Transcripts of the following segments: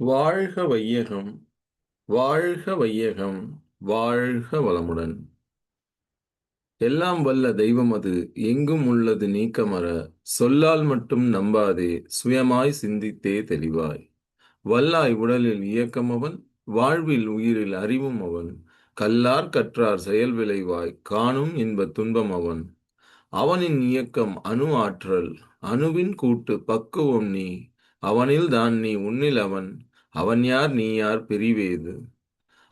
வாழ்க வையகம் வாழ்க வையகம் வாழ்க வளமுடன். எல்லாம் வல்ல தெய்வம் அது எங்கும் உள்ளது நீக்கமர சொல்லால் மட்டும் நம்பாதே சுயமாய் சிந்தித்தே தெளிவாய். வல்லாய் உடலில் இயக்கம் அவன் வாழ்வில் உயிரில் அறிவும் அவன். கல்லார் கற்றார் செயல் விளைவாய் காணும் இன்ப துன்பம் அவன். அவனின் இயக்கம் அணு ஆற்றல் அணுவின் கூட்டு பக்குவம் நீ. அவனில் தான் நீ உன்னில் அவன். அவன் யார் நீ யார் பிரிவேது?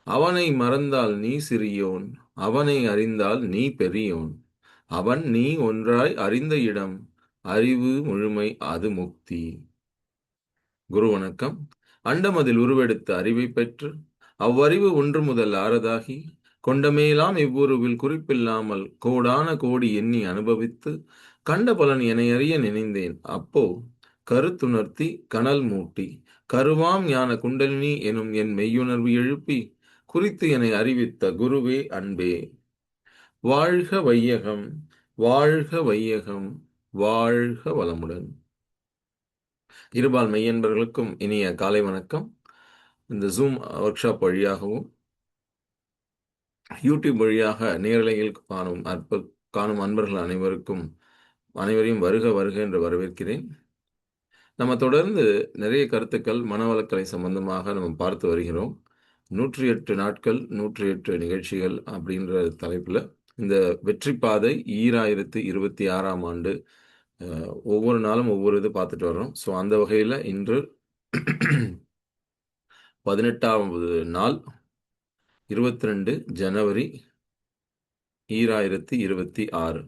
அவனை மறந்தால் நீ சிறியோன் அவனை அறிந்தால் நீ பெரியோன். அவன் நீ ஒன்றாய் அறிந்த இடம் அறிவு முழுமை அது முக்தி. குரு வணக்கம் அண்டமதில் உருவெடுத்த அறிவை பெற்று அவ்வறிவு ஒன்று முதல் ஆறதாகி கொண்டமேலாம் இவ்வுருவில் குறிப்பில்லாமல் கோடான கோடி எண்ணி அனுபவித்து கண்ட பலன் என அறிய நினைந்தேன். அப்போ கருத்துணர்த்தி கனல் மூட்டி கருவாம் ஞான குண்டலினி எனும் என் மெய்யுணர்வு எழுப்பி குறித்து என்னை அறிவித்த குருவே அன்பே. வாழ்க வையகம் வாழ்க வையகம் வாழ்க வளமுடன். இருபால் மெய்யன்பர்களுக்கும் இனிய காலை வணக்கம். இந்த ஜூம் ஒர்க் ஷாப் வழியாகவும் யூடியூப் வழியாக நேரலையில் காணும் அற்ப காணும் அன்பர்கள் அனைவருக்கும் அனைவரையும் வருக வருக என்று வரவேற்கிறேன். நம்ம தொடர்ந்து நிறைய கருத்துக்கள் மனவளக்கலை சம்பந்தமாக நம்ம பார்த்து வருகிறோம். நூற்றி எட்டு நாட்கள் நூற்றி எட்டு நிகழ்ச்சிகள் அப்படின்ற தலைப்பில் இந்த வெற்றி பாதை ஈராயிரத்து இருபத்தி ஆறாம் ஆண்டு ஒவ்வொரு நாளும் ஒவ்வொரு இது பார்த்துட்டு வர்றோம். ஸோ அந்த வகையில் இன்று பதினெட்டாவது நாள் இருபத்தி ரெண்டு ஜனவரி ஈராயிரத்தி இருபத்தி ஆறு.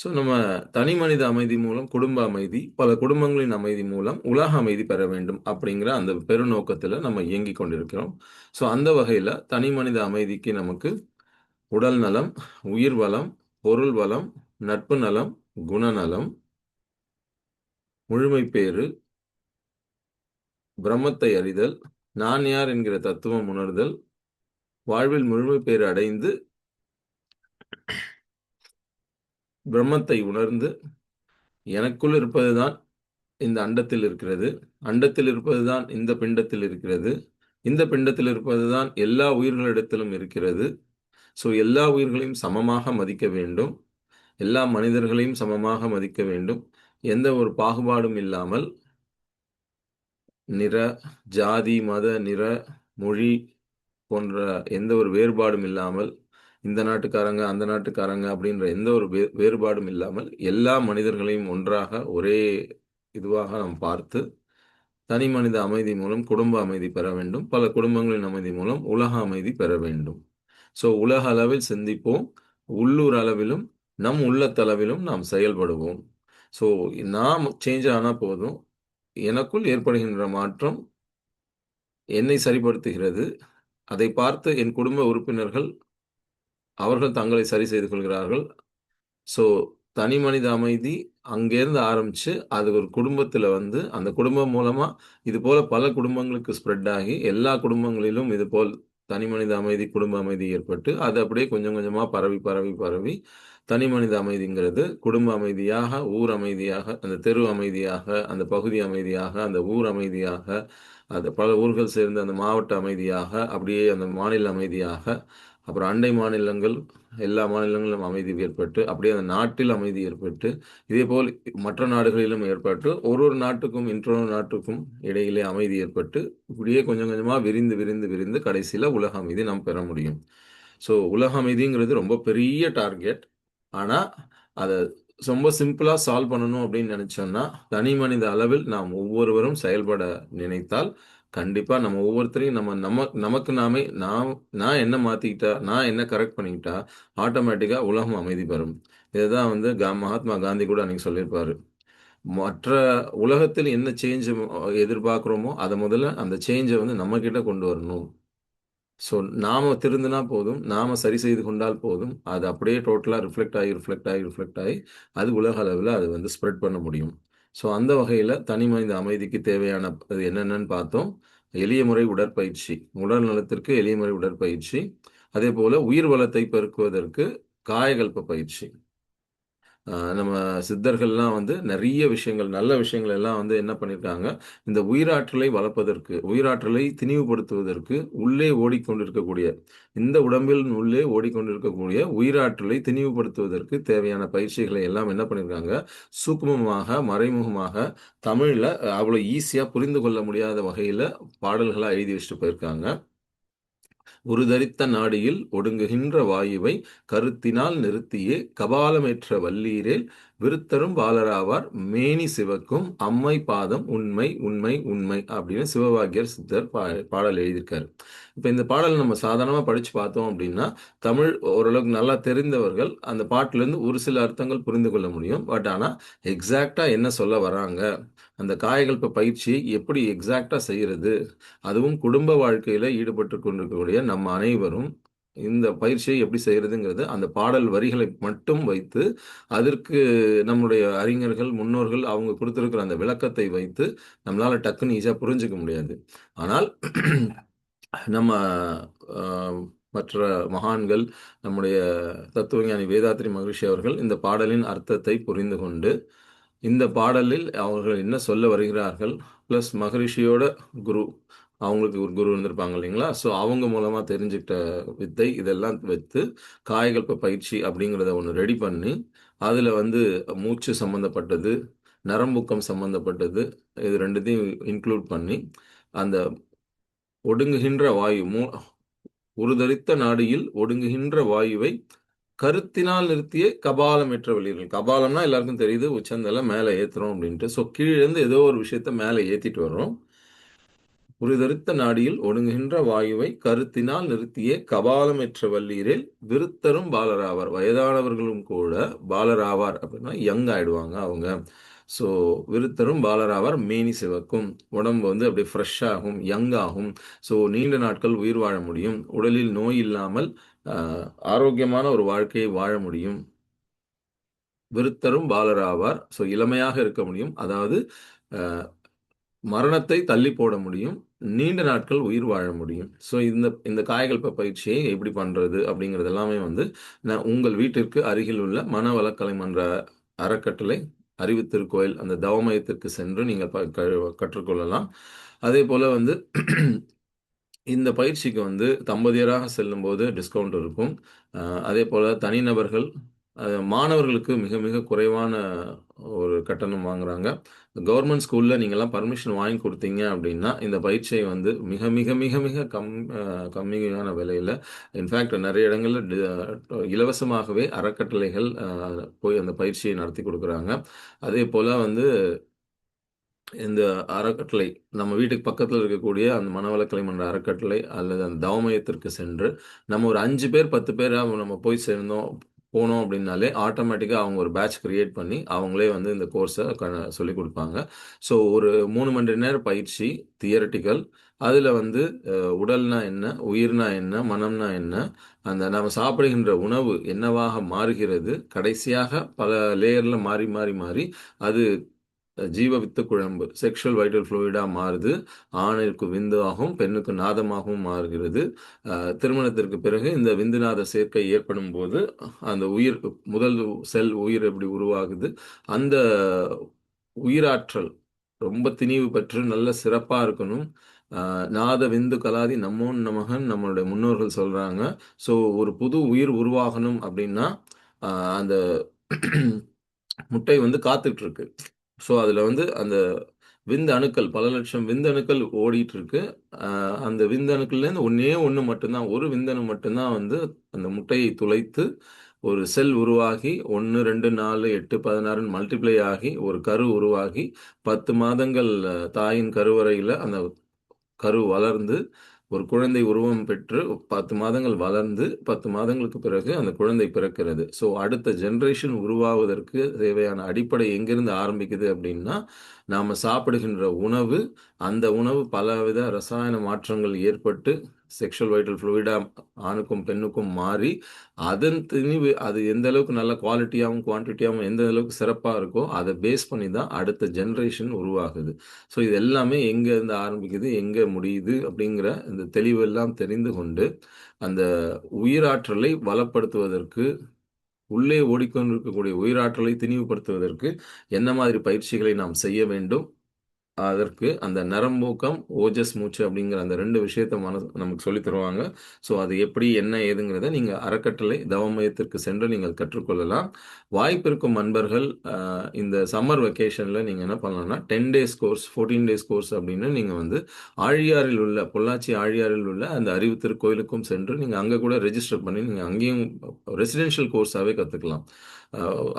ஸோ நம்ம தனி மனித அமைதி மூலம் குடும்ப அமைதி பல குடும்பங்களின் அமைதி மூலம் உலக அமைதி பெற வேண்டும் அப்படிங்கிற அந்த பெருநோக்கத்தில் நம்ம இயங்கி கொண்டிருக்கிறோம். ஸோ அந்த வகையில் தனி மனித அமைதிக்கு நமக்கு உடல் நலம் உயிர் வளம் பொருள் வளம் நட்பு நலம் குணநலம் முழுமை பேறு பிரம்மத்தை அறிதல் நான் யார் என்கிற தத்துவம் உணர்தல் வாழ்வில் முழுமை பேறு அடைந்து பிரம்மத்தை உணர்ந்து எனக்குள் இருப்பதுதான் இந்த அண்டத்தில் இருக்கிறது. அண்டத்தில் இருப்பதுதான் இந்த பிண்டத்தில் இருக்கிறது. இந்த பிண்டத்தில் இருப்பதுதான் எல்லா உயிர்களிடத்திலும் இருக்கிறது. ஸோ எல்லா உயிர்களையும் சமமாக மதிக்க வேண்டும். எல்லா மனிதர்களையும் சமமாக மதிக்க வேண்டும். எந்த ஒரு பாகுபாடும் இல்லாமல் நிற ஜாதி மத நிற மொழி போன்ற எந்த ஒரு வேறுபாடும் இல்லாமல் இந்த நாட்டுக்காரங்க அந்த நாட்டுக்காரங்க அப்படின்ற எந்த ஒரு வே வேறுபாடும் இல்லாமல் எல்லா மனிதர்களையும் ஒன்றாக ஒரே இதுவாக நாம் பார்த்து தனி மனித அமைதி மூலம் குடும்ப அமைதி பெற வேண்டும். பல குடும்பங்களின் அமைதி மூலம் உலக அமைதி பெற வேண்டும். ஸோ உலக அளவில் சிந்திப்போம். உள்ளூர் அளவிலும் நம் உள்ளத்தளவிலும் நாம் செயல்படுவோம். ஸோ நாம் சேஞ்ச் ஆனால் போதும். எனக்குள் ஏற்படுகின்ற மாற்றம் என்னை சரிப்படுத்துகிறது. அதை பார்த்து என் குடும்ப உறுப்பினர்கள் அவர்கள் தங்களை சரி செய்து கொள்கிறார்கள். ஸோ தனி மனித அமைதி அங்கேருந்து ஆரம்பித்து அது ஒரு குடும்பத்தில் வந்து அந்த குடும்பம் மூலமாக இது போல் பல குடும்பங்களுக்கு ஸ்ப்ரெட் ஆகி எல்லா குடும்பங்களிலும் இது போல் தனி மனித அமைதி குடும்ப அமைதி ஏற்பட்டு அது அப்படியே கொஞ்சம் கொஞ்சமாக பரவி பரவி பரவி தனி மனித அமைதிங்கிறது குடும்ப அமைதியாக ஊர் அமைதியாக அந்த தெரு அமைதியாக அந்த பகுதி அமைதியாக அந்த ஊர் அமைதியாக அந்த பல ஊர்கள் சேர்ந்த அந்த மாவட்ட அமைதியாக அப்படியே அந்த மாநில அமைதியாக அப்புறம் அண்டை மாநிலங்கள் எல்லா மாநிலங்களிலும் அமைதி ஏற்பட்டு அப்படியே அந்த நாட்டில் அமைதி ஏற்பட்டு இதே போல் மற்ற நாடுகளிலும் ஏற்பட்டு ஒரு ஒரு நாட்டுக்கும் இன்றொரு நாட்டுக்கும் இடையிலே அமைதி ஏற்பட்டு இப்படியே கொஞ்சம் கொஞ்சமாக விரிந்து விரிந்து விரிந்து கடைசியில் உலக அமைதி நாம் பெற முடியும். ஸோ உலக அமைதிங்கிறது ரொம்ப பெரிய டார்கெட். ஆனால் அதை ரொம்ப சிம்பிளாக சால்வ் பண்ணணும் அப்படின்னு நினச்சோன்னா தனி மனித அளவில் நாம் ஒவ்வொருவரும் செயல்பட நினைத்தால் கண்டிப்பாக நம்ம ஒவ்வொருத்தரையும் நம்ம நம்ம நமக்கு நாமே நான் நான் என்ன மாத்திக்கிட்டா நான் என்ன கரெக்ட் பண்ணிக்கிட்டா ஆட்டோமேட்டிக்காக உலகம் அமைதி பெறும். இதுதான் வந்து கா மகாத்மா காந்தி கூட அன்றைக்கி சொல்லியிருப்பாரு. மற்ற உலகத்தில் என்ன சேஞ்ச் எதிர்பார்க்குறோமோ அதை முதல்ல அந்த சேஞ்சை வந்து நம்மக்கிட்ட கொண்டு வரணும். ஸோ நாம் திருந்தினா போதும் நாம் சரி செய்து கொண்டால் போதும் அது அப்படியே டோட்டலாக ரிஃப்ளெக்ட் ஆகி ரிஃப்ளெக்ட் ஆகி ரிஃப்ளெக்ட் ஆகி அது உலக அளவில் அது வந்து ஸ்ப்ரெட் பண்ண முடியும். ஸோ அந்த வகையில் தனி மனித அமைதிக்கு தேவையான என்னென்னு பார்த்தோம். எளிய முறை உடற்பயிற்சி உடல் நலத்திற்கு எளிய முறை உடற்பயிற்சி. அதே போல் உயிர் வளத்தை பெருக்குவதற்கு காயகல்ப பயிற்சி. நம்ம சித்தர்கள்லாம் வந்து நிறைய விஷயங்கள் நல்ல விஷயங்கள் எல்லாம் வந்து என்ன பண்ணியிருக்காங்க இந்த உயிராற்றலை வளர்ப்பதற்கு உயிராற்றலை திணிவுபடுத்துவதற்கு உள்ளே ஓடிக்கொண்டிருக்கக்கூடிய இந்த உடம்பில் உள்ளே ஓடிக்கொண்டிருக்கக்கூடிய உயிராற்றலை திணிவுபடுத்துவதற்கு தேவையான பயிற்சிகளை எல்லாம் என்ன பண்ணியிருக்காங்க சூக்குமமாக மறைமுகமாக தமிழில் அவ்வளோ ஈஸியாக புரிந்து கொள்ள முடியாத வகையில் பாடல்களாக எழுதி வச்சுட்டு போயிருக்காங்க. உருதரித்த நாடியில் ஒடுங்குகின்ற வாயுவை கருத்தினால் நிறுத்தியே கபாலமேற்ற வல்லீரேல் விருத்தரும் பாலராவார். மேனி சிவக்கும் அம்மை பாதம் உண்மை உண்மை உண்மை அப்படின்னு சிவபாகியர் சித்தர் பா பாடல் எழுதியிருக்காரு. இப்போ இந்த பாடல் நம்ம சாதாரணமாக படித்து பார்த்தோம் அப்படின்னா தமிழ் ஓரளவுக்கு நல்லா தெரிந்தவர்கள் அந்த பாட்டிலேருந்து ஒரு சில அர்த்தங்கள் புரிந்து கொள்ள முடியும். பட் ஆனால் எக்ஸாக்டாக என்ன சொல்ல வராங்க? அந்த காயகல்ப பயிற்சியை எப்படி எக்ஸாக்டாக செய்கிறது அதுவும் குடும்ப வாழ்க்கையில் ஈடுபட்டு கொண்டிருக்கக்கூடிய நம்ம அனைவரும் இந்த பயிற்சியை எப்படி செய்கிறதுங்கிறது அந்த பாடல் வரிகளை மட்டும் வைத்து அதற்கு நம்முடைய அறிஞர்கள் முன்னோர்கள் அவங்க கொடுத்துருக்கிற அந்த விளக்கத்தை வைத்து நம்மளால் டக்குன்னு ஈஸியாக புரிஞ்சிக்க முடியாது. ஆனால் நம்ம மற்ற மகான்கள் நம்முடைய தத்துவஞானி வேதாத்ரி மகிழ்ச்சி அவர்கள் இந்த பாடலின் அர்த்தத்தை புரிந்து கொண்டு இந்த பாடலில் அவர்கள் என்ன சொல்ல வருகிறார்கள்? ப்ளஸ் மகரிஷியோட குரு. அவங்களுக்கு ஒரு குரு இருந்திருப்பாங்க இல்லைங்களா? ஸோ அவங்க மூலமாக தெரிஞ்சுக்கிட்ட வித்தை இதெல்லாம் வைத்து காயகல்ப பயிற்சி அப்படிங்கிறத ஒன்று ரெடி பண்ணி அதில் வந்து மூச்சு சம்மந்தப்பட்டது நரம்புக்கம் சம்மந்தப்பட்டது இது ரெண்டுத்தையும் இன்க்ளூட் பண்ணி அந்த ஒடுங்குகின்ற வாயு மூ உருதரித்த நாடியில் ஒடுங்குகின்ற வாயுவை கருத்தினால் நிறுத்திய கபாலமேற்ற வெளியீர்கள் கபாலம்னா எல்லாருக்கும் தெரியுது உச்சந்தலை மேலே ஏற்றுறோம் அப்படின்ட்டு. ஸோ கீழேருந்து ஏதோ ஒரு விஷயத்த மேலே ஏற்றிட்டு வர்றோம். உருதரித்த நாடியில் ஒடுங்குகின்ற வாயுவை கருத்தினால் நிறுத்திய கபாலமற்ற வல்லீரில் விருத்தரும் பாலராவார். வயதானவர்களும் கூட பாலராவார் அப்படின்னா யங் ஆயிடுவாங்க அவங்க. ஸோ விருத்தரும் பாலராவார் மேனி சிவக்கும். உடம்பு வந்து அப்படியே ஃப்ரெஷ் ஆகும் யங் ஆகும். ஸோ நீண்ட நாட்கள் உயிர் வாழ முடியும். உடலில் நோய் இல்லாமல் ஆரோக்கியமான ஒரு வாழ்க்கையை வாழ முடியும். விருத்தரும் பாலராவார். ஸோ இளமையாக இருக்க முடியும். அதாவது மரணத்தை தள்ளி போட முடியும். நீண்ட நாட்கள் உயிர் வாழ முடியும். ஸோ இந்த இந்த காயகல்ப பயிற்சியை எப்படி பண்ணுறது அப்படிங்கிறது எல்லாமே வந்து நான் உங்கள் வீட்டிற்கு அருகில் உள்ள மனவளக்கலை மன்ற அறக்கட்டளை அறிவு திருக்கோயில் அந்த தவமயத்திற்கு சென்று நீங்கள் ப- கற்றுக்கொள்ளலாம். அதே போல் வந்து இந்த பயிற்சிக்கு வந்து தம்பதியராக செல்லும்போது டிஸ்கவுண்ட் இருக்கும். அதே போல் தனிநபர்கள் மாணவர்களுக்கு மிக மிக குறைவான ஒரு கட்டணம் வாங்குறாங்க. கவர்மெண்ட் ஸ்கூலில் நீங்கள்லாம் பர்மிஷன் வாங்கி கொடுத்தீங்க அப்படின்னா இந்த பயிற்சியை வந்து மிக மிக மிக மிக கம் கம்மியான விலையில் இன்ஃபேக்ட் நிறைய இடங்களில் இலவசமாகவே அறக்கட்டளைகள் போய் அந்த பயிற்சியை நடத்தி கொடுக்குறாங்க. அதே போல் வந்து இந்த அறக்கட்டளை நம்ம வீட்டுக்கு பக்கத்தில் இருக்கக்கூடிய அந்த மனவளக்கலை மன்ற அறக்கட்டளை அல்லது அந்த தவமயத்திற்கு சென்று நம்ம ஒரு அஞ்சு பேர் பத்து பேர் நம்ம போய் சேர்ந்தோம் போனோம் அப்படின்னாலே ஆட்டோமேட்டிக்காக அவங்க ஒரு பேட்ச் கிரியேட் பண்ணி அவங்களே வந்து இந்த கோர்ஸை சொல்லி கொடுப்பாங்க. ஸோ ஒரு மூணு மணி நேரம் பயிற்சி தியரட்டிக்கல் அதில் வந்து உடல்னா என்ன உயிர்னா என்ன மனம்னா என்ன அந்த நம்ம சாப்பிடுகின்ற உணவு என்னவாக மாறுகிறது கடைசியாக பல லேயரில் மாறி மாறி மாறி அது ஜீவ வித்து குழம்பு. செக்ஷுவல் வைட்டல் ஃப்ளூயிடாக மாறுது. ஆணிற்கு விந்தாகவும் பெண்ணுக்கு நாதமாகவும் மாறுகிறது. திருமணத்திற்கு பிறகு இந்த விந்துநாத சேர்க்கை ஏற்படும் போது அந்த உயிர் முதல் செல் உயிர் எப்படி உருவாகுது? அந்த உயிராற்றல் ரொம்ப திணிவு பெற்று நல்ல சிறப்பாக இருக்கணும். நாத விந்து கலாதி நம்மோன் நமகன் நம்மளுடைய முன்னோர்கள் சொல்கிறாங்க ஸோ ஒரு புது உயிர் உருவாகணும் அப்படின்னா அந்த முட்டை வந்து காத்துட்ருக்கு ஸோ அதில் வந்து அந்த விந்து அணுக்கள் பல லட்சம் விந்தணுக்கள் ஓடிட்டு இருக்கு அந்த விந்தணுக்கள்லேருந்து ஒன்றே ஒன்று மட்டும்தான் ஒரு விந்தணு மட்டும்தான் வந்து அந்த முட்டையை துளைத்து ஒரு செல் உருவாகி ஒன்று ரெண்டு நாலு எட்டு பதினாறுன்னு மல்டிப்ளை ஆகி ஒரு கரு உருவாகி பத்து மாதங்கள் தாயின் கருவறையில் அந்த கரு வளர்ந்து ஒரு குழந்தை உருவம் பெற்று பத்து மாதங்கள் வளர்ந்து பத்து மாதங்களுக்கு பிறகு அந்த குழந்தை பிறக்கிறது. ஸோ அடுத்த ஜென்ரேஷன் உருவாவதற்கு தேவையான அடிப்படை எங்கிருந்து ஆரம்பிக்குது அப்படின்னா நாம் சாப்பிடுகின்ற உணவு அந்த உணவு பலவித ரசாயன மாற்றங்கள் ஏற்பட்டு செக்ஷுவல் வைட்டல் ஃப்ளூயிடாக ஆணுக்கும் பெண்ணுக்கும் மாறி அதன் திணிவு அது எந்த அளவுக்கு நல்ல குவாலிட்டியாகவும் குவான்டிட்டியாகவும் எந்த அளவுக்கு சிறப்பாக இருக்கோ அதை பேஸ் பண்ணி தான் அடுத்த ஜென்ரேஷன் உருவாகுது. ஸோ இது எல்லாமே எங்கே இருந்து ஆரம்பிக்குது எங்கே முடியுது அப்படிங்கிற இந்த தெளிவெல்லாம் தெரிந்து கொண்டு அந்த உயிராற்றலை வளப்படுத்துவதற்கு உள்ளே ஓடிக்கொண்டிருக்கக்கூடிய உயிராற்றலை திணிவுபடுத்துவதற்கு என்ன மாதிரி பயிற்சிகளை நாம் செய்ய வேண்டும் அதற்கு அந்த நரம்பூக்கம் ஓஜஸ் மூச்சு அப்படிங்கிற அந்த ரெண்டு விஷயத்த மன நமக்கு சொல்லி தருவாங்க. ஸோ அது எப்படி என்ன ஏதுங்கிறத நீங்கள் அறக்கட்டளை தவமயத்திற்கு சென்று நீங்கள் கற்றுக்கொள்ளலாம். வாய்ப்பு இருக்கும் நண்பர்கள் இந்த சம்மர் வெக்கேஷனில் நீங்கள் என்ன பண்ணலாம்னா ten days course fourteen days course அப்படின்னு நீங்கள் வந்து ஆழியாரில் உள்ள பொள்ளாச்சி ஆழியாரில் உள்ள அந்த அறிவு திருக்கோயிலுக்கும் சென்று நீங்கள் அங்கே கூட ரெஜிஸ்டர் பண்ணி நீங்கள் அங்கேயும் ரெசிடென்ஷியல் கோர்ஸாகவே கற்றுக்கலாம்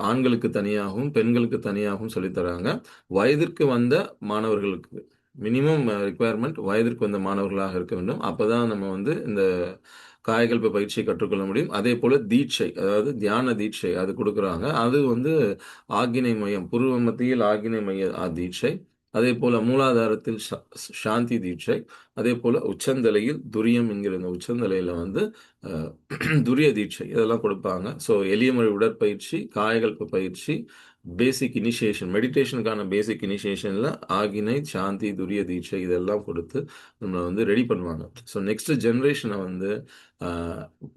ஆண்களுக்கு தனியாகவும் பெண்களுக்கு தனியாகவும் சொல்லித்தராங்க வயதிற்கு வந்த மாணவர்களுக்கு மினிமம் ரிக்குவயர்மெண்ட் வயதிற்கு வந்த மாணவர்களாக இருக்க வேண்டும். அப்பதான் நம்ம வந்து இந்த காயகல்ப பயிற்சியை கற்றுக்கொள்ள முடியும். அதே போல் தீட்சை அதாவது தியான தீட்சை அது கொடுக்குறாங்க. அது வந்து ஆக்கினை மையம் பூர்வ மத்தியில் ஆக்கினை மைய ஆ, தீட்சை. அதே போல மூலாதாரத்தில் சாந்தி தீட்சை அதே போல உச்சந்தலையில் துரியம் என்கிற இந்த உச்சந்தலையில வந்து துரிய தீட்சை இதெல்லாம் கொடுப்பாங்க. ஸோ எளிய உடற்பயிற்சி காயகல்ப பயிற்சி பேசிக் இனிஷியேஷன் மெடிடேஷனுக்கான பேசிக் இனிஷியேஷனில் ஆகினை சாந்தி துரிய தீட்சை இதெல்லாம் கொடுத்து நம்மளை வந்து ரெடி பண்ணுவாங்க. ஸோ நெக்ஸ்ட் ஜென்ரேஷனை வந்து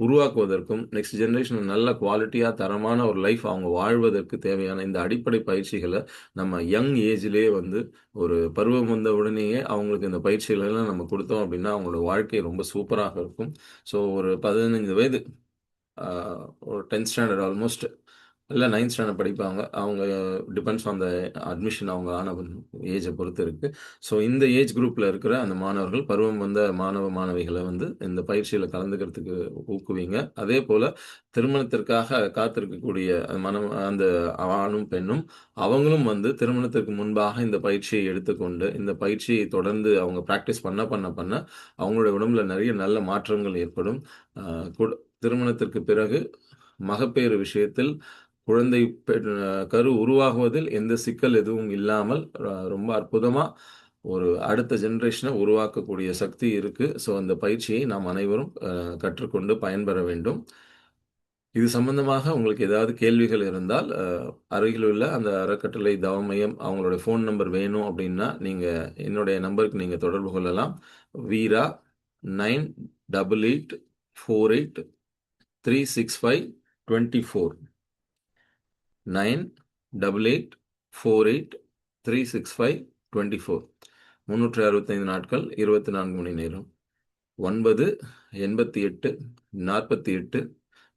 உருவாக்குவதற்கும் நெக்ஸ்ட் ஜென்ரேஷனை நல்ல குவாலிட்டியாக தரமான ஒரு லைஃப் அவங்க வாழ்வதற்கு தேவையான இந்த அடிப்படை பயிற்சிகளை நம்ம யங் ஏஜ்லேயே வந்து ஒரு பருவம் வந்த உடனேயே அவங்களுக்கு இந்த பயிற்சிகளெல்லாம் நம்ம கொடுத்தோம் அப்படின்னா அவங்களோட வாழ்க்கை ரொம்ப சூப்பராக இருக்கும். ஸோ ஒரு பதினைஞ்சு வயது ஒரு டென்த் ஸ்டாண்டர்ட் ஆல்மோஸ்ட் இல்லை நைன்த் ஸ்டாண்டர்ட் படிப்பாங்க அவங்க டிபெண்ட்ஸ் ஆன் த அட்மிஷன் அவங்க ஆன ஏஜை பொறுத்து இருக்கு. ஸோ இந்த ஏஜ் குரூப்பில் இருக்கிற அந்த மாணவர்கள் பருவம் வந்த மாணவ மாணவிகளை வந்து இந்த பயிற்சியில் கலந்துக்கிறதுக்கு ஊக்குவிங்க. அதே போல் திருமணத்திற்காக காத்திருக்கக்கூடிய மனம் அந்த ஆணும் பெண்ணும் அவங்களும் வந்து திருமணத்திற்கு முன்பாக இந்த பயிற்சியை எடுத்துக்கொண்டு இந்த பயிற்சியை தொடர்ந்து அவங்க ப்ராக்டிஸ் பண்ண பண்ண பண்ண அவங்களுடைய உடம்புல நிறைய நல்ல மாற்றங்கள் ஏற்படும். ஆஹ் திருமணத்திற்கு பிறகு மகப்பேறு விஷயத்தில் குழந்தை கரு உருவாகுவதில் எந்த சிக்கல் எதுவும் இல்லாமல் ரொம்ப அற்புதமாக ஒரு அடுத்த ஜென்ரேஷனை உருவாக்கக்கூடிய சக்தி இருக்குது ஸோ அந்த பயிற்சியை நாம் அனைவரும் கற்றுக்கொண்டு பயன்பெற வேண்டும். இது சம்பந்தமாக உங்களுக்கு ஏதாவது கேள்விகள் இருந்தால் அருகிலுள்ள அருகில் உள்ள அந்த அறக்கட்டளை தவமயம் அவங்களுடைய ஃபோன் நம்பர் வேணும் அப்படின்னா நீங்கள் என்னுடைய நம்பருக்கு நீங்கள் தொடர்பு கொள்ளலாம். Veera nine double eight four eight three six five twenty four. Nine double eight four eight three six five twenty four. முந்நூற்றி அறுபத்தைந்து நாட்கள் இருபத்தி நான்கு மணி நேரம். ஒன்பது எண்பத்தி எட்டு நாற்பத்தி எட்டு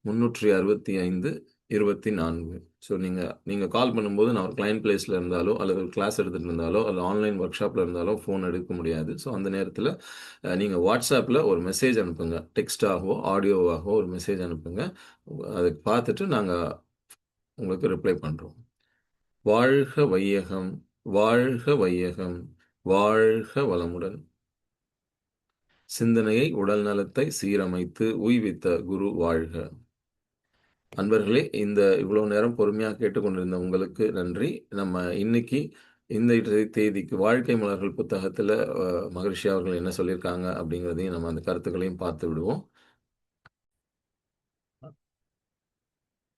முந்நூற்றி அறுபத்தி ஐந்து இருபத்தி நான்கு. ஸோ நீங்கள் நீங்கள் கால் பண்ணும்போது நான் ஒரு கிளைண்ட் பிளேஸில் இருந்தாலோ அல்லது ஒரு கிளாஸ் எடுத்துகிட்டு இருந்தாலோ அல்லது ஆன்லைன் ஒர்க் ஷாப்பில் இருந்தாலோ ஃபோன் எடுக்க முடியாது. ஸோ அந்த நேரத்தில் நீங்கள் வாட்ஸ்அப்பில் ஒரு மெசேஜ் அனுப்புங்க. டெக்ஸ்டாகவோ ஆடியோவாகவோ ஒரு மெசேஜ் அனுப்புங்க. அதை பார்த்துட்டு நாங்கள் உங்களுக்கு ரிப்ளை பண்ணுறோம் வாழ்க வையகம் வாழ்க வையகம் வாழ்க வளமுடன். சிந்தனையை உடல் நலத்தை சீரமைத்து ஊய்வித்த குரு வாழ்க. அன்பர்களே இந்த இவ்வளோ நேரம் பொறுமையாக கேட்டுக்கொண்டிருந்த உங்களுக்கு நன்றி. நம்ம இன்னைக்கு இந்த தேதிக்கு வாழ்க்கை மலர்கள் புத்தகத்தில் மகரிஷி அவர்கள் என்ன சொல்லியிருக்காங்க அப்படிங்கிறதையும் நம்ம அந்த கருத்துக்களையும் பார்த்து விடுவோம்.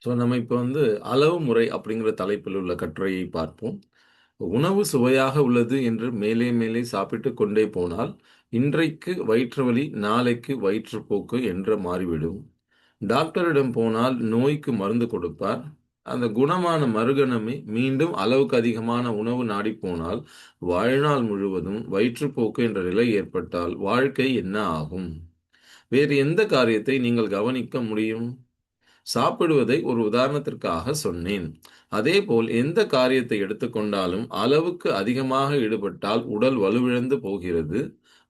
ஸோ நம்ம இப்போ வந்து அளவு முறை அப்படிங்கிற தலைப்பில் உள்ள கட்டுரையை பார்ப்போம். உணவு சுவையாக உள்ளது என்று மேலே மேலே சாப்பிட்டு கொண்டே போனால் இன்றைக்கு வயிற்று வலி நாளைக்கு வயிற்றுப்போக்கு என்று மாறிவிடும். டாக்டரிடம் போனால் நோய்க்கு மருந்து கொடுப்பார். அந்த குணமான மறுகணமே மீண்டும் அளவுக்கு அதிகமான உணவு நாடி போனால் வாழ்நாள் முழுவதும் வயிற்றுப்போக்கு என்ற நிலை ஏற்பட்டால் வாழ்க்கை என்ன ஆகும்? வேறு எந்த காரியத்தை நீங்கள் கவனிக்க முடியும்? சாப்பிடுவதை ஒரு உதாரணத்திற்காக சொன்னேன். அதேபோல் எந்த காரியத்தை எடுத்துக்கொண்டாலும் அளவுக்கு அதிகமாக ஈடுபட்டால் உடல் வலுவிழந்து போகிறது.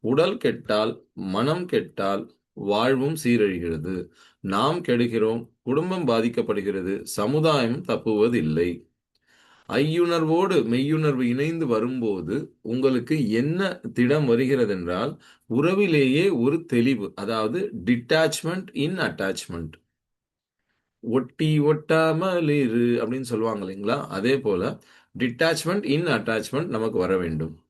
உடல் கெட்டால் மனம் கெட்டால் வாழ்வும் சீரழிகிறது. நாம் கெடுகிறோம் குடும்பம் பாதிக்கப்படுகிறது சமுதாயம் தப்புவதில்லை. ஐயுணர்வோடு மெய்யுணர்வு இணைந்து வரும்போது உங்களுக்கு என்ன திடம் வருகிறதென்றால் உறவிலேயே ஒரு தெளிவு அதாவது டிட்டாச்மெண்ட் இன் அட்டாச்மெண்ட் ஒட்டி ஒட்டாமல் இரு அப்படின்னு சொல்லுவாங்க இல்லைங்களா? அதே போல டிட்டாச்மெண்ட் இன் அட்டாச்மெண்ட் நமக்கு வர வேண்டும்.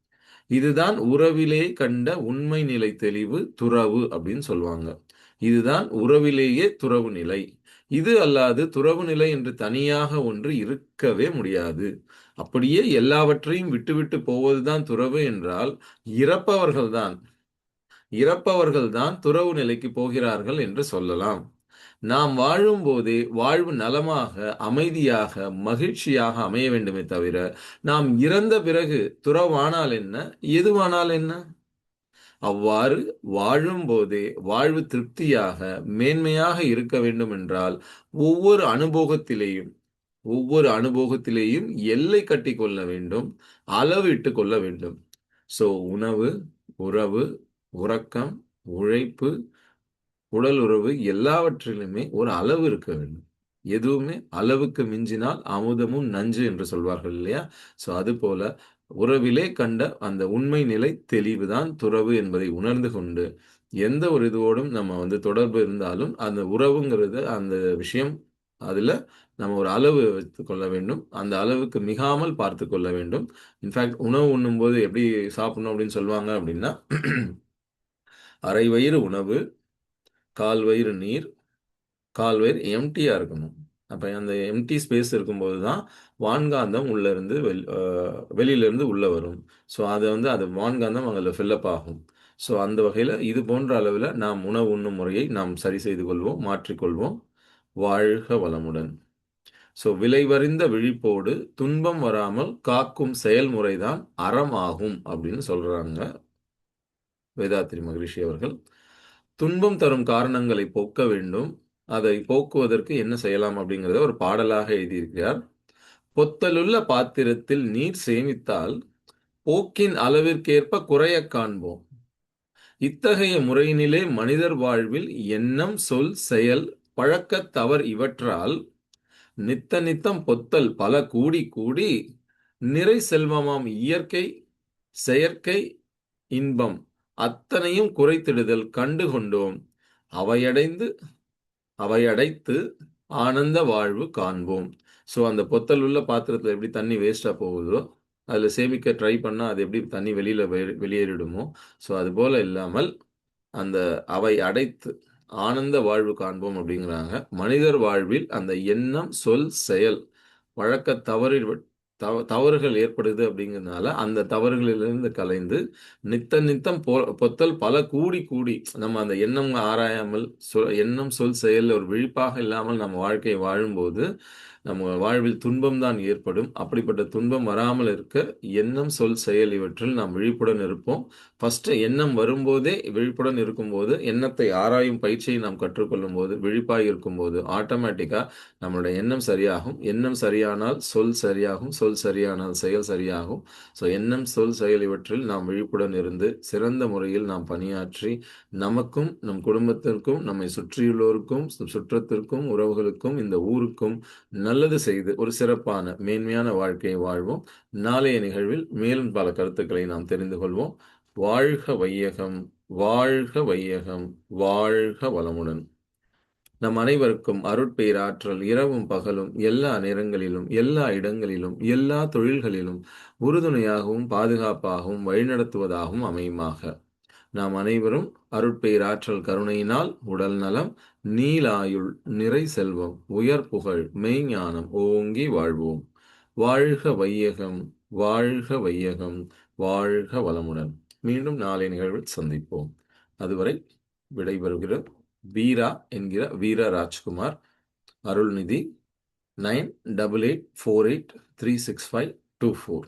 இதுதான் உறவிலே கண்ட உண்மை நிலை தெளிவு துறவு அப்படின்னு சொல்லுவாங்க. இதுதான் உறவிலேயே துறவு நிலை. இது அல்லாது துறவு நிலை என்று தனியாக ஒன்று இருக்கவே முடியாது. அப்படியே எல்லாவற்றையும் விட்டுவிட்டு போவதுதான் துறவு என்றால் இறப்பவர்கள்தான். இறப்பவர்கள்தான் துறவு நிலைக்கு போகிறார்கள் என்று சொல்லலாம். நாம் வாழும் போதே வாழ்வு நலமாக அமைதியாக மகிழ்ச்சியாக அமைய வேண்டுமே தவிர நாம் இறந்த பிறகு துறவானால் என்ன? எதுவானால் என்ன? அவ்வாறு வாழும் போதே வாழ்வு திருப்தியாக மேன்மையாக இருக்க வேண்டும் என்றால் ஒவ்வொரு அனுபவத்திலேயும் ஒவ்வொரு அனுபவத்திலேயும் எல்லை கட்டி கொள்ள வேண்டும் அளவு இட்டு கொள்ள வேண்டும். ஸோ உணவு உறவு உறக்கம் உழைப்பு உடல் உறவு எல்லாவற்றிலுமே ஒரு அளவு இருக்க வேண்டும். எதுவுமே அளவுக்கு மிஞ்சினால் அமுதமும் நஞ்சு என்று சொல்வார்கள் இல்லையா? ஸோ அது போல உறவிலே கண்ட அந்த உண்மை நிலை தெளிவுதான் துறவு என்பதை உணர்ந்து கொண்டு எந்த ஒரு இதுவோடும் நம்ம வந்து தொடர்பு இருந்தாலும் அந்த உறவுங்கிறது அந்த விஷயம் அதில் நம்ம ஒரு அளவு வைத்து கொள்ள வேண்டும். அந்த அளவுக்கு மிகாமல் பார்த்து கொள்ள வேண்டும். இன்ஃபேக்ட் உணவு உண்ணும்போது எப்படி சாப்பிடணும் அப்படின்னு சொல்லுவாங்க அப்படின்னா அரை வயிறு உணவு கால் வயிறு நீர் கால் வயிறு எம்டியாக இருக்கணும். அப்போ அந்த எம்டி ஸ்பேஸ் இருக்கும்போது தான் வான்காந்தம் உள்ளேருந்து வெளி வெளியிலேருந்து உள்ளே வரும். ஸோ அதை வந்து அது வான்காந்தம் அதில் ஃபில்லப் ஆகும். ஸோ அந்த வகையில் இது போன்ற அளவில் நாம் உணவு உண்ணும் முறையை நாம் சரி செய்து கொள்வோம் மாற்றிக்கொள்வோம் வாழ்க வளமுடன். ஸோ விலைவறிந்த விழிப்போடு துன்பம் வராமல் காக்கும் செயல்முறைதான் அறம் ஆகும் அப்படின்னு சொல்றாங்க வேதாத்திரி மகரிஷி அவர்கள். துன்பம் தரும் காரணங்களை போக்க வேண்டும். அதை போக்குவதற்கு என்ன செய்யலாம் அப்படிங்கிறத ஒரு பாடலாக எழுதியிருக்கிறார். பொத்தலுள்ள பாத்திரத்தில் நீர் சேமித்தால் போக்கின் அளவிற்கேற்ப குறைய காண்போம். இத்தகைய முறையினிலே மனிதர் வாழ்வில் எண்ணம் சொல் செயல் பழக்க தவறு இவற்றால் நித்த நித்தம் பொத்தல் பல கூடி கூடி நிறை செல்வமாம். இயற்கை செயற்கை இன்பம். அத்தனையும் குறைத்திடுதல் கண்டு கொண்டோம் அவையடைந்து அவையடைத்து ஆனந்த வாழ்வு காண்போம். ஸோ அந்த பொத்தல் உள்ள பாத்திரத்தில் எப்படி தண்ணி வேஸ்ட்டாக போகுதோ அதில் சேமிக்க ட்ரை பண்ணால் அது எப்படி தண்ணி வெளியில் வெளியேறிடுமோ? ஸோ அது போல் இல்லாமல் அந்த அவை அடைத்து ஆனந்த வாழ்வு காண்போம் அப்படிங்கிறாங்க. மனிதர் வாழ்வில் அந்த எண்ணம் சொல் செயல் வழக்க தவறி தவ தவறுகள் ஏற்படுது அப்படிங்கிறதுனால அந்த தவறுகளிலிருந்து கலைந்து நித்த நித்தம் பொ பொத்தல் பல கூடி கூடி நம்ம அந்த எண்ணம் ஆராயாமல் சொல் எண்ணம் சொல் செயல் ஒரு விழிப்பாக இல்லாமல் நம்ம வாழ்க்கையை வாழும்போது நம்ம வாழ்வில் துன்பம் தான் ஏற்படும். அப்படிப்பட்ட துன்பம் வராமல் இருக்க எண்ணம் சொல் செயல் இவற்றில் நாம் விழிப்புடன் இருப்போம். ஃபஸ்ட்டு எண்ணம் வரும்போதே விழிப்புடன் இருக்கும்போது எண்ணத்தை ஆராயும் பயிற்சியை நாம் கற்றுக்கொள்ளும் போது விழிப்பாக இருக்கும்போது ஆட்டோமேட்டிக்காக நம்மளுடைய எண்ணம் சரியாகும். எண்ணம் சரியானால் சொல் சரியாகும். சொல் சரியானால் செயல் சரியாகும். ஸோ எண்ணம் சொல் செயல் இவற்றில் நாம் விழிப்புடன் இருந்து சிறந்த முறையில் நாம் பணியாற்றி நமக்கும் நம் குடும்பத்திற்கும் நம்மை சுற்றியுள்ளோருக்கும் சுற்றத்திற்கும் உறவுகளுக்கும் இந்த ஊருக்கும் நல்ல நல்லது செய்து ஒரு சிறப்பான மேன்மையான வாழ்க்கையை வாழ்வோம். நாளைய நிகழ்வில் மேலும் பல கருத்துக்களை நாம் தெரிந்து கொள்வோம். வாழ்க வையகம் வாழ்க வையகம் வாழ்க வளமுடன். நம் அனைவருக்கும் அருட்பேராற்றல் இரவும் பகலும் எல்லா நேரங்களிலும் எல்லா இடங்களிலும் எல்லா தொழில்களிலும் உறுதுணையாகவும் பாதுகாப்பாகவும் வழிநடத்துவதாகவும் அமையுமாக. நாம் அனைவரும் அருட்பேராற்றல் கருணையினால் உடல் நலம் நீலாயுள் நிறை செல்வம் உயர் புகழ் மெய்ஞானம் ஓங்கி வாழ்வோம். வாழ்க வையகம் வாழ்க வையகம் வாழ்க வளமுடன். மீண்டும் நாளை நிகழ்வில் சந்திப்போம். அதுவரை விடைபெறுகிற வீரா என்கிற Veera Rajkumar. Arulnithi nine double eight four eight three six five two four.